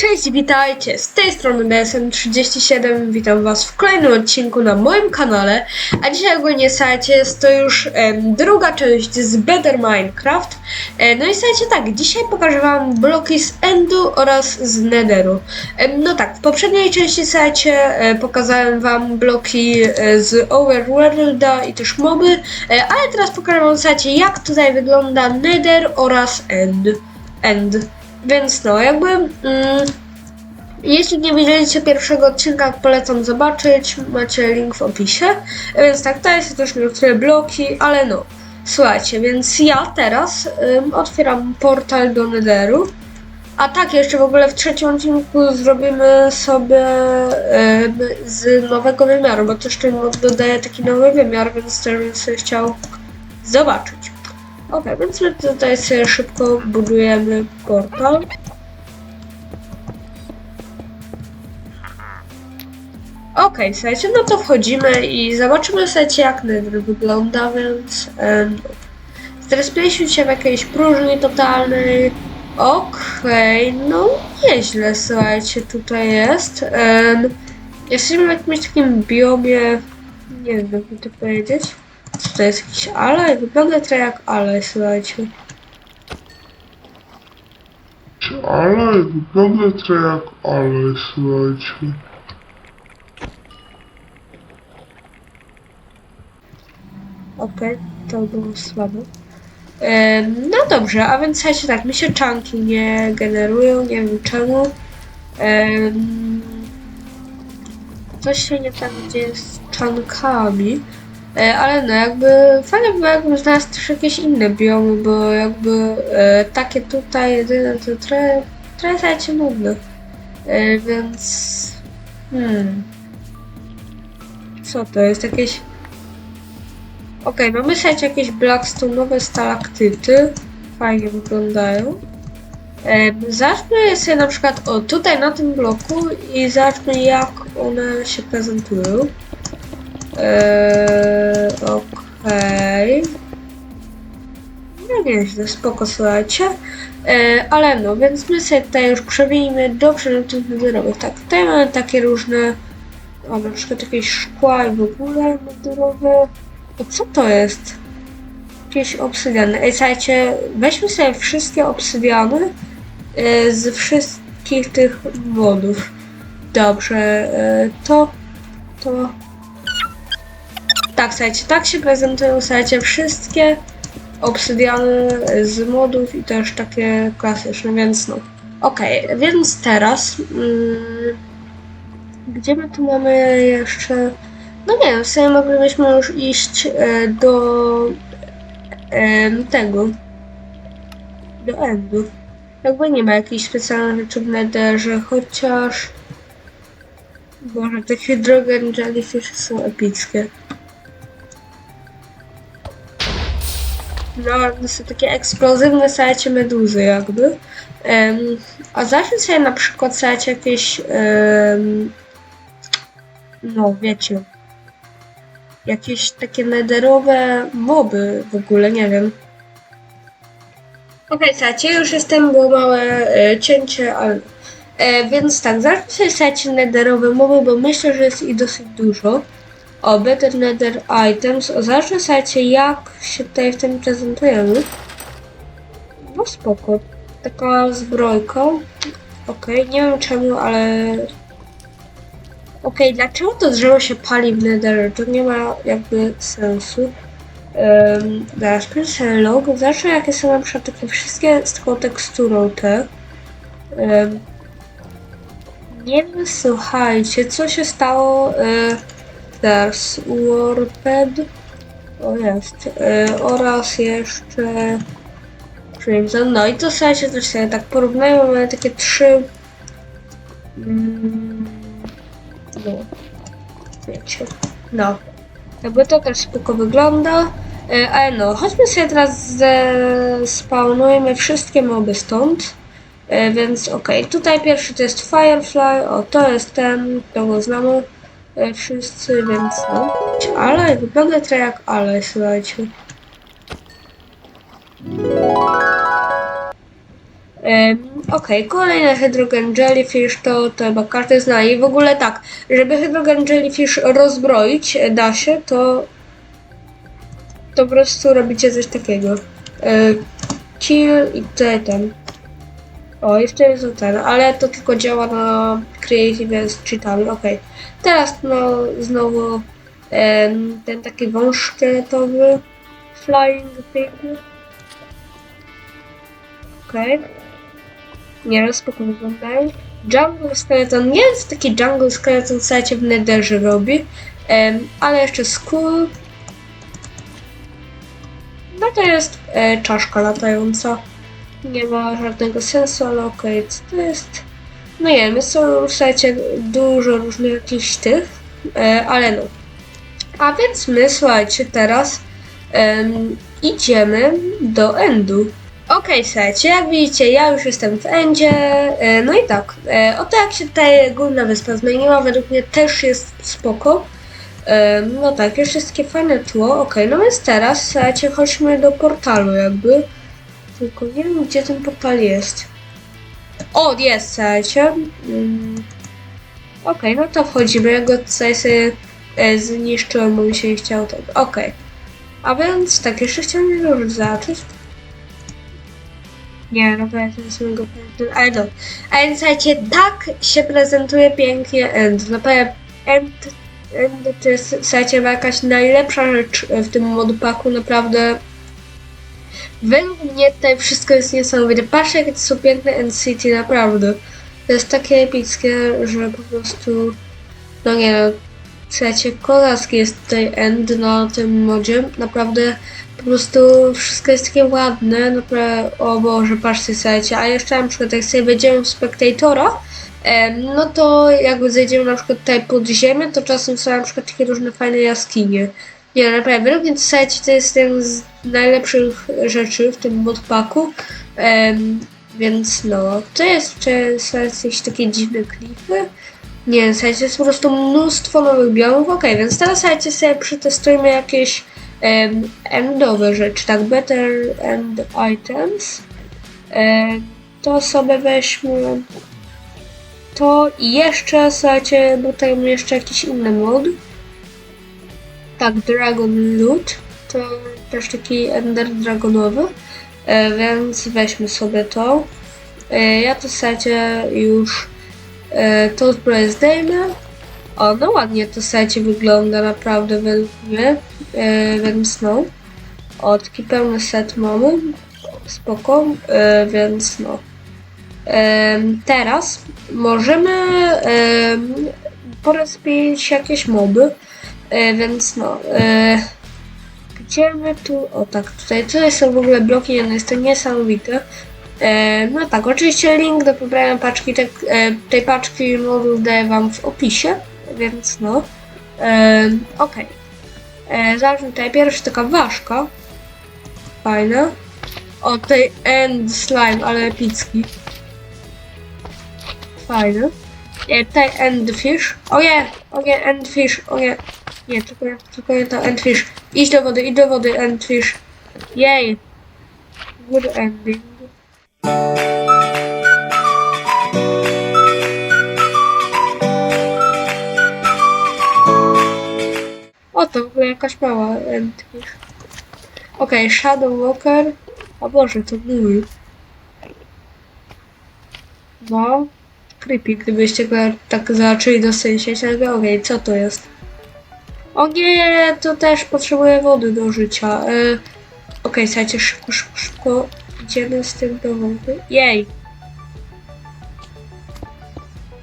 Cześć, witajcie! Z tej strony BSM37, witam was w kolejnym odcinku na moim kanale, a dzisiaj ogólnie słuchajcie, jest to już em, druga część z Better Minecraft. E, no i słuchajcie tak, dzisiaj pokażę wam bloki z Endu oraz z Netheru. Em, no tak, w poprzedniej części słuchajcie, e, pokazałem wam bloki e, z Overworlda i też moby, e, ale teraz pokażę wam słuchajcie, jak tutaj wygląda Nether oraz End. End. Więc no, jakby. Mm, jeśli nie widzieliście pierwszego odcinka, polecam zobaczyć. Macie link w opisie. Więc tak, tutaj są też niektóre bloki, ale no. Słuchajcie, więc ja teraz ym, otwieram portal do Netheru. A tak, jeszcze w ogóle w trzecim odcinku zrobimy sobie ym, z nowego wymiaru, bo też ten mod dodaje taki nowy wymiar, więc też bym sobie chciał zobaczyć. Ok, więc my tutaj sobie szybko budujemy portal. Ok, słuchajcie, no to wchodzimy i zobaczymy słuchajcie jak Nether wygląda, więc em, zrespieliśmy się w jakiejś próżni totalnej. Okej, no nieźle słuchajcie tutaj jest. Em, jesteśmy w jakimś takim biomie, nie wiem jak to powiedzieć. To jest jakiś alej? Wygląda trochę jak alej, słuchajcie. Ale wygląda to jak ale, słuchajcie. Okej, to było słabe. Em, no dobrze, a więc słuchajcie tak, mi się czanki nie generują, nie wiem czemu. Em, coś się nie tak dzieje z czankami. E, ale no jakby fajnie by było jakbym znalazł też jakieś inne biomy, bo jakby e, takie tutaj jedyne to trochę, trochę słuchajcie nudne. E, więc... Hmm... Co to jest? Jakieś... Okej, mamy słuchajcie jakieś blackstone'owe stalaktyty. Fajnie wyglądają. E, zacznę sobie na przykład o tutaj na tym bloku i zacznę jak one się prezentują. Eee, okej. No nieźle, spoko, słuchajcie. Eee, ale no, więc my sobie tutaj już przewinijmy do przedmiotów nederowych. Tak, tutaj mamy takie różne, o, na przykład jakieś szkła i w ogóle nederowe. To co to jest? Jakieś obsydiany. Ej, słuchajcie, weźmy sobie wszystkie obsydiany e, z wszystkich tych modów. Dobrze, to, to, tak, słuchajcie, tak się prezentują, słuchajcie, wszystkie obsydiany z modów i też takie klasyczne, więc no. Okej, więc teraz, mm, gdzie my tu mamy jeszcze, no nie wiem, w sumie moglibyśmy już iść e, do e, tego, do endu. Jakby nie ma jakichś specjalnych rzeczy w netherze, chociaż... Boże, te hydrogen jellyfish są epickie. No, są takie eksplozywne sajcie meduzy jakby. Em, a zacznę sobie na przykład sajać jakieś em, no wiecie jakieś takie nederowe moby w ogóle, nie wiem. Okej, słuchajcie, już jestem, było małe e, cięcie, ale... E, więc tak, zacznę sobie sajać nederowe moby, bo myślę, że jest ich dosyć dużo. O, Better Nether Items. Zacznę słuchajcie, jak się tutaj w tym prezentujemy. No spoko. Taka zbrojka. Okej, nie wiem czemu, ale... Okej, dlaczego to drzewo się pali w Nether? To nie ma jakby sensu. Um, zaraz pierwszy log. Zacznę jakie są na przykład takie wszystkie z taką teksturą te. Um, nie wiem, słuchajcie, co się stało... E, Teraz Warped. O jest. E, oraz jeszcze Crimson. No i to słuchajcie, też sobie tak porównają. Mamy takie trzy. Mm, no. Wiecie. No. Jakby to też spoko wygląda. E, ale no, chodźmy sobie teraz zespawnujemy wszystkie moby stąd. E, więc okej, tutaj pierwszy to jest Firefly, o to jest ten, to go znamy wszyscy, więc no. Ale wygląda trochę jak ale, słuchajcie. Em, Okej, kolejny hydrogen jellyfish to, to chyba każdy zna i w ogóle tak, żeby hydrogen jellyfish rozbroić e, da się, to to po prostu robicie coś takiego. E, kill i tutaj ten. O, jeszcze jest ten, ale to tylko działa na Creative z cheatami, okej. Teraz no znowu em, ten taki wąż szkieletowy, flying pig. Okej. Nie spoko wyglądają. Jungle Skeleton, nie jest taki Jungle Skeleton, słuchajcie, w Netherze robi, em, ale jeszcze Skull. No to jest e, czaszka latająca. Nie ma żadnego sensu, ale okej, co to jest? No nie wiem, jest to, dużo różnych jakichś tych, e, ale no. A więc my, słuchajcie, teraz em, idziemy do Endu. Okej, słuchajcie, jak widzicie, ja już jestem w Endzie, e, no i tak, e, oto jak się tutaj główna wyspa zmieniła, według mnie też jest spoko. E, no tak, jeszcze jest takie fajne tło, okej, no więc teraz, słuchajcie, chodźmy do portalu jakby, tylko nie wiem, gdzie ten portal jest. O, jest, słuchajcie. Mm. Okej, no to wchodzimy, ja go tutaj sobie e, zniszczyłem, bo mi się nie chciało tego, okej. A więc, tak, jeszcze chciałem już zacząć. Nie, no to ja mojego punktu. Ale no. A więc słuchajcie, tak się prezentuje pięknie End. Naprawdę End, End to jest słuchajcie jakaś najlepsza rzecz w tym modpaku, naprawdę. Według mnie tutaj wszystko jest niesamowite. Patrzcie jakie to są piękne City, naprawdę. To jest takie epickie, że po prostu no nie no. Słuchajcie, kozacki jest tutaj End na tym modzie. Naprawdę po prostu wszystko jest takie ładne, naprawdę, o Boże, patrzcie, słuchajcie, a jeszcze na przykład jak sobie wejdziemy w Spectatora, no to jak zejdziemy na przykład tutaj pod ziemię, to czasem są na przykład takie różne fajne jaskinie. Nie, według mnie, słuchajcie, to jest jeden z najlepszych rzeczy w tym modpaku, em, więc no, to jest jeszcze, jakieś takie dziwne klify. Nie, słuchajcie, jest po prostu mnóstwo nowych biomów, okej, więc teraz, słuchajcie, sobie przetestujmy jakieś em, endowe rzeczy, tak, better end items. Em, to sobie weźmy to i jeszcze, słuchajcie, bo tutaj mam jeszcze jakiś inny mod. Tak, Dragon Loot, to też taki ender dragonowy, e, więc weźmy sobie to. E, ja to, słuchajcie, już e, to zbroję zdejmę. O, no ładnie to, słuchajcie, wygląda naprawdę według mnie. E, więc no. O, taki pełny set mamy. Spoko, e, więc no. Teraz możemy em, porozbić jakieś moby, e, więc no. E, gdzie tu. O tak, tutaj, tutaj są w ogóle bloki, no jest to niesamowite. E, no tak, oczywiście link do pobrania paczki te, e, tej paczki modów daję wam w opisie, więc no. E, Okej. E, zacznę tutaj pierwszy taka ważka. Fajna. O tej end slime, ale epicki. Fajny. E, tutaj end fish. O nie, o nie, end fish, o nie. Tylko, tylko nie to end fish. Idź do wody, idź do wody, end fish. Jej. Good ending. O, to w ogóle jakaś mała endfish. Okej, Shadow Walker. O Boże, to mój. No. Creepy, gdybyście tak zaczęli dosyć, ale okej, co to jest? O nie, to też potrzebuję wody do życia. E, okej, słuchajcie, szybko, szybko, szybko. Idziemy z tym do wody. Jej!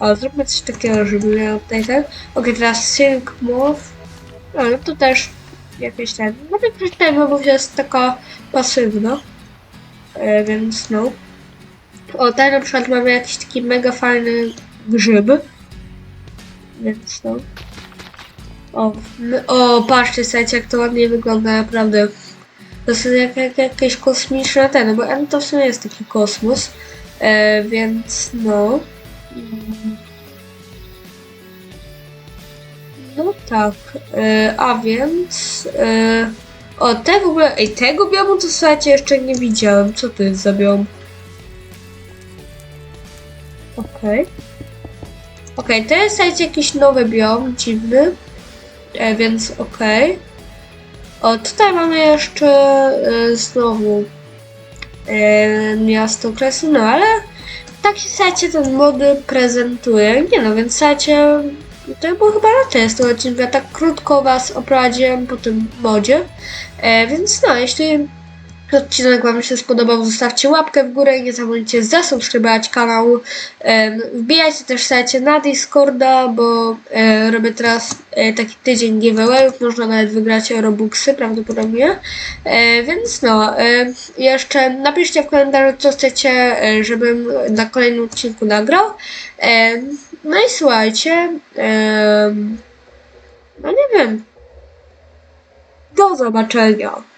O, zróbmy coś takiego, żeby miał tutaj ten. Okej, teraz Silk Moth. No, no to też jakieś ten. No większość tych mobów jest taka pasywna. E, więc no. O, tutaj na przykład mamy jakiś taki mega fajny grzyb. Więc no. O, o patrzcie, słuchajcie, jak to ładnie wygląda, naprawdę. To są jak, jak, jakieś kosmiczne ten, bo M to w sumie jest taki kosmos. E, więc no. No tak, e, a więc. E, o, te w ogóle. Ej, tego biomu to słuchajcie, jeszcze nie widziałem. Co to jest za biom? Okej. Okej, to jest słuchajcie, jakiś nowy biom, dziwny. E, więc okej. O, tutaj mamy jeszcze e, znowu e, miasto kresu, no ale tak się słuchajcie ten mody prezentuje. Nie no, więc słuchajcie, to było chyba na tego odcinka. Tak krótko was oprowadziłem po tym modzie. E, więc no, jeśli odcinek Wam się spodobał, zostawcie łapkę w górę i nie zapomnijcie zasubskrybować kanał. Wbijajcie też słuchajcie na Discorda, bo e, robię teraz e, taki tydzień giveawayów, można nawet wygrać Robuxy prawdopodobnie. E, więc no, jeszcze napiszcie w komentarzu, co chcecie, żebym na kolejnym odcinku nagrał. No i słuchajcie, no nie wiem. Do zobaczenia.